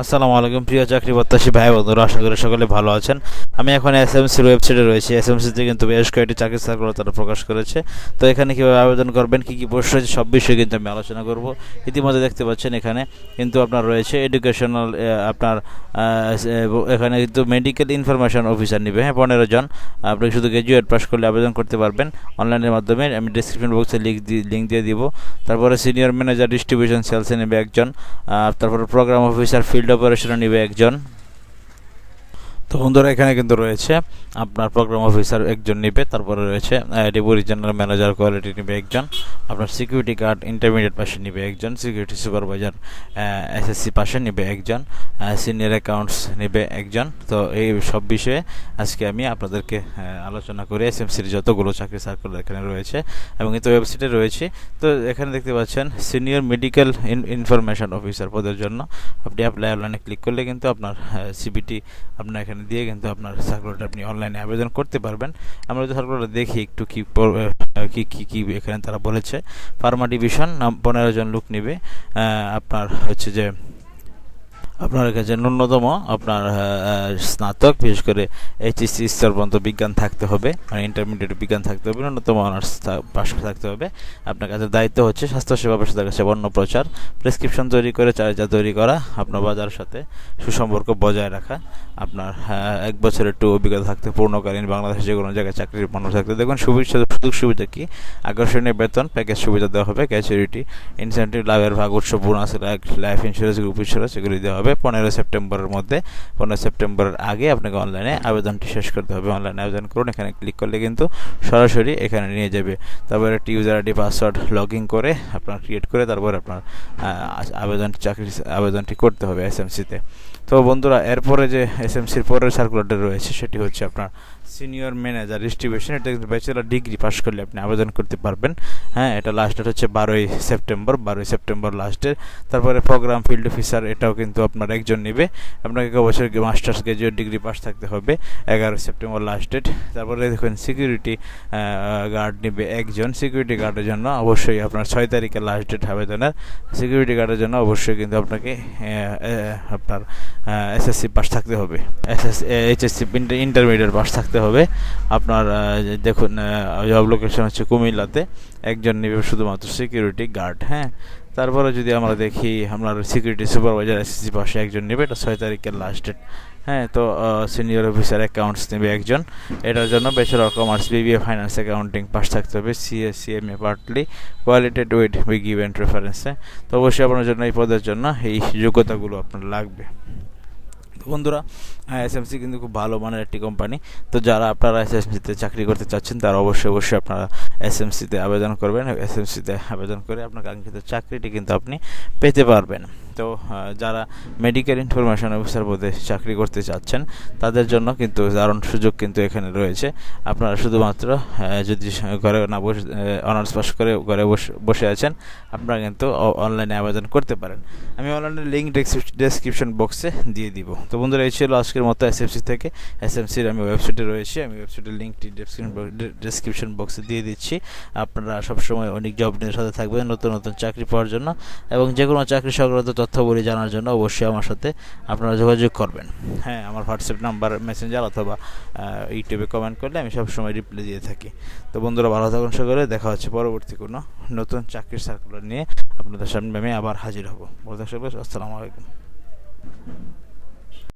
আসসালামু আলাইকুম, প্রিয় চাকরি প্রত্যাশী ভাই বন্ধুরা, আশা করি সকলে ভালো আছেন। আমি এখন এসএমসির ওয়েবসাইটে রয়েছি। এসএমসিতে কিন্তু বেশ কয়েকটি চাকরি সার্কুলার তারা প্রকাশ করেছে। তো এখানে কীভাবে আবেদন করবেন, কী কী পোস্ট রয়েছে, সব বিষয়ে কিন্তু আমি আলোচনা করব। ইতিমধ্যে দেখতে পাচ্ছেন এখানে কিন্তু আপনার রয়েছে এডুকেশনাল আপনার এখানে কিন্তু মেডিকেল ইনফরমেশন অফিসার নেবে। হ্যাঁ পনেরো জন। আপনি শুধু গ্র্যাজুয়েট পাস করলে আবেদন করতে পারবেন। অনলাইনের মাধ্যমে আমি ডিসক্রিপশন বক্সে লিঙ্ক দিয়ে লিঙ্ক দিয়ে দিব। তারপরে সিনিয়র ম্যানেজার ডিস্ট্রিবিউশন সেলসে নেবে একজন। তারপরে প্রোগ্রাম অফিসার ফিল্ড অপারেশনে নিবে একজন। তো বন্ধুরা, এখানে কিন্তু রয়েছে আপনার প্রোগ্রাম অফিসার একজন নেবে, তারপরে রয়েছে ডেপুটি জেনারেল ম্যানেজার কোয়ালিটি নেবে একজন, আপনার সিকিউরিটি গার্ড ইন্টারমিডিয়েট পাশে নেবে একজন সিকিউরিটি সুপারভাইজার এসএসসি পাশে নেবে একজন সিনিয়র অ্যাকাউন্টস নেবে একজন। তো এই সব বিষয়ে আজকে আমি আপনাদেরকে আলোচনা করে এসএমসির যতগুলো চাকরি সার্কুলার এখানে রয়েছে এবং এই তো ওয়েবসাইটে রয়েছে। তো এখানে দেখতে পাচ্ছেন সিনিয়র মেডিকেল ইনফরমেশন অফিসার পদের জন্য আপনি অ্যাপ্লাই অনলাইনে ক্লিক করলে কিন্তু আপনার সিবিটি আপনার এখানে দিয়ে কিন্তু আপনার সার্কুলারটা আপনি অনলাইনে আবেদন করতে পারবেন। আমরা যদি সার্কুলারটা দেখি একটু কী কী কী, কি এখানে তারা বলেছে। ফার্মা ডিভিশন পনেরো জন লোক নেবে। আপনার হচ্ছে যে আপনার কাছে ন্যূনতম আপনার স্নাতক, বিশেষ করে এইচএসসি স্তর পর্যন্ত বিজ্ঞান থাকতে হবে মানে ইন্টারমিডিয়েট বিজ্ঞান থাকতে হবে, ন্যূনতম অনার্স পাশ থাকতে হবে। আপনার কাছে দায়িত্ব হচ্ছে স্বাস্থ্যসেবা পেশাদার কাছে বর্ণ প্রচার প্রেসক্রিপশন তৈরি করে চার্জা তৈরি করা, আপনার বাজারের সাথে সুসম্পর্ক বজায় রাখা, আপনার এক বছরের একটু অভিজ্ঞতা থাকতে, পূর্ণকালীন বাংলাদেশে যে কোনো জায়গায় চাকরির মানুষ থাকতে। দেখুন, সুবিধা, সুযোগ সুবিধা কী? আকর্ষণীয় বেতন প্যাকেজ সুবিধা দেওয়া হবে ক্যাচুরিটি ইনসেন্টিভ লাভের ভাগ, উৎস bonus life insurance group insurance এগুলি দেওয়া হবে। পনেরো সেপ্টেম্বরের মধ্যে। পনেরো সেপ্টেম্বরের আগে আপনাকে অনলাইনে আবেদনটি শেষ করতে হবে। অনলাইনে আবেদন করুন, এখানে ক্লিক করলে কিন্তু সরাসরি এখানে নিয়ে যাবে। তারপরে একটি user ID password log in করে আপনার ক্রিয়েট করে তারপর আপনার আবেদন, চাকরি, আবেদনটি করতে হবে এসএমসিতে তো। বন্ধুরা, এরপরে যে এস এসএমসির পরের সার্কুলারটা রয়েছে, সেটি হচ্ছে আপনার সিনিয়র ম্যানেজার ডিস্ট্রিবিউশন এটা কিন্তু ব্যাচেলার ডিগ্রি পাস করলে আপনি আবেদন করতে পারবেন। হ্যাঁ এটা লাস্ট ডেট হচ্ছে বারোই সেপ্টেম্বর বারোই সেপ্টেম্বর লাস্টের তারপরে প্রোগ্রাম ফিল্ড অফিসার এটাও কিন্তু আপনার একজন নেবে। আপনাকে বছর মাস্টার্স গ্রাজুয়েট ডিগ্রি পাস থাকতে হবে, এগারোই সেপ্টেম্বর লাস্ট ডেট তারপরে দেখুন সিকিউরিটি গার্ড নেবে একজন। সিকিউরিটি গার্ডের জন্য অবশ্যই আপনার ছয় তারিখে লাস্ট ডেট আবেদনের। সিকিউরিটি গার্ডের জন্য অবশ্যই কিন্তু আপনাকে আপনার এসএসসি পাস থাকতে হবে। এসএস এইচএসসি ইন্টারমিডিয়েট পাস থাকতে হবে। আপনার দেখুন জব লোকেশন হচ্ছে কুমিল্লাতে। একজন নেবে শুধুমাত্র সিকিউরিটি গার্ড হ্যাঁ? তারপরে যদি আমরা দেখি আপনার সিকিউরিটি সুপারভাইজার এসএসসি পাশে একজন নেবে, এটা ছয় তারিখের লাস্ট ডেট হ্যাঁ? তো সিনিয়র অফিসার অ্যাকাউন্টস নেবে একজন। এটার জন্য bachelor commerce BBA finance accounting pass থাকতে হবে CS CMA partly qualified with be given রেফারেন্সে তো অবশ্যই আপনার জন্য, এই পদের জন্য এই যোগ্যতাগুলো আপনার লাগবে। বন্ধুরা এসএমসি কিন্তু খুব ভালো মানের একটি কোম্পানি তো যারা আপনারা এসএমসিতে চাকরি করতে চাচ্ছেন, তারা অবশ্যই অবশ্যই আপনারা এসএমসিতে আবেদন করবেন এসএমসিতে আবেদন করে আপনার কাঙ্ক্ষিত চাকরিটি কিন্তু আপনি পেতে পারবেন। তো যারা মেডিকেল ইনফরমেশন অফিসার পদে চাকরি করতে চাচ্ছেন, তাদের জন্য কিন্তু দারুণ সুযোগ কিন্তু এখানে রয়েছে। আপনারা শুধুমাত্র যদি ঘরে না বসে অনার্স পাস করে ঘরে বসে আছেন, আপনারা কিন্তু অনলাইনে আবেদন করতে পারেন। আমি অনলাইনে লিঙ্ক ডেসক্রিপশন বক্সে দিয়ে দিব। তো বন্ধুরা, এই ছিল আজকের মতো এসএফসি থেকে। এসএমসির আমি ওয়েবসাইটে রয়েছি। আমি ওয়েবসাইটের লিঙ্কটি ডেসক্রিপশন বক্সে দিয়ে দিচ্ছি। আপনারা সবসময় অনেক জব নিয়ে সাথে থাকবেন নতুন নতুন চাকরি পাওয়ার জন্য এবং যে কোনো চাকরি সংক্রান্ত তথ্যবলী জানার জন্য অবশ্যই আমার সাথে আপনারা যোগাযোগ করবেন। হ্যাঁ আমার হোয়াটসঅ্যাপ নাম্বার মেসেঞ্জার অথবা ইউটিউবে কমেন্ট করলে আমি সবসময় রিপ্লাই দিয়ে থাকি। তো বন্ধুরা ভালো থাকুন সকলে দেখা হচ্ছে পরবর্তী কোনো নতুন চাকরির সার্কুলার নিয়ে আপনাদের সামনে আমি আবার হাজির হব। থাকুন সকলে, আসসালামু আলাইকুম।